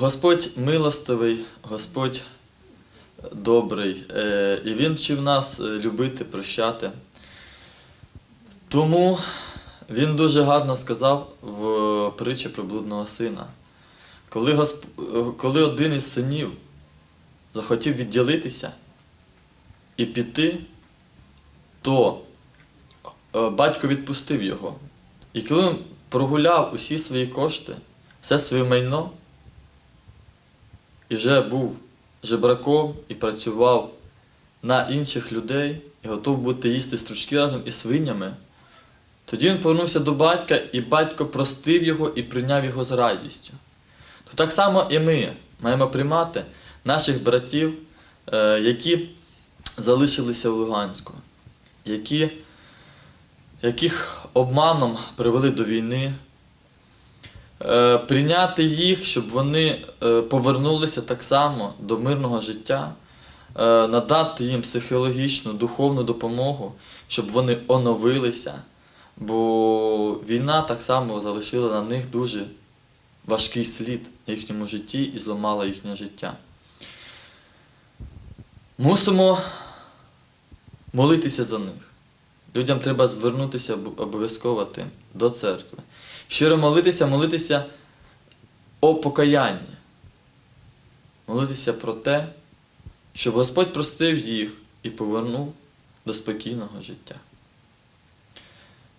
Господь милостивий, Господь добрий, е, і Він вчив нас е, любити, прощати. Тому він дуже гарно сказав в притчі про блудного сина. Коли, Госп... е, коли один із синів захотів відділитися і піти, то батько відпустив його. І коли він прогуляв усі свої кошти, все своє майно, і вже був жебраком і працював на інших людей, і готов бути їсти стручки разом із свинями, тоді він повернувся до батька, і батько простив його і прийняв його з радістю. То так само і ми маємо приймати наших братів, е, які залишилися в Луганську, які, яких обманом привели до війни, прийняти їх, щоб вони е, повернулися так само до мирного життя, е, надати їм психологічну, духовну допомогу, щоб вони оновилися. Бо війна так само залишила на них дуже важкий слід в їхньому житті і зламала їхнє життя. Мусимо молитися за них. Людям треба звернутися обов'язково тим до церкви. Щиро молитися, молитися о покаянні. Молитися про те, щоб Господь простив їх і повернув до спокійного життя.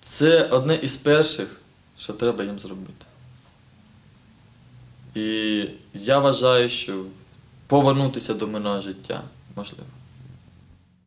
Це одне із перших, що треба їм зробити. І я вважаю, що повернутися до мирного життя можливо.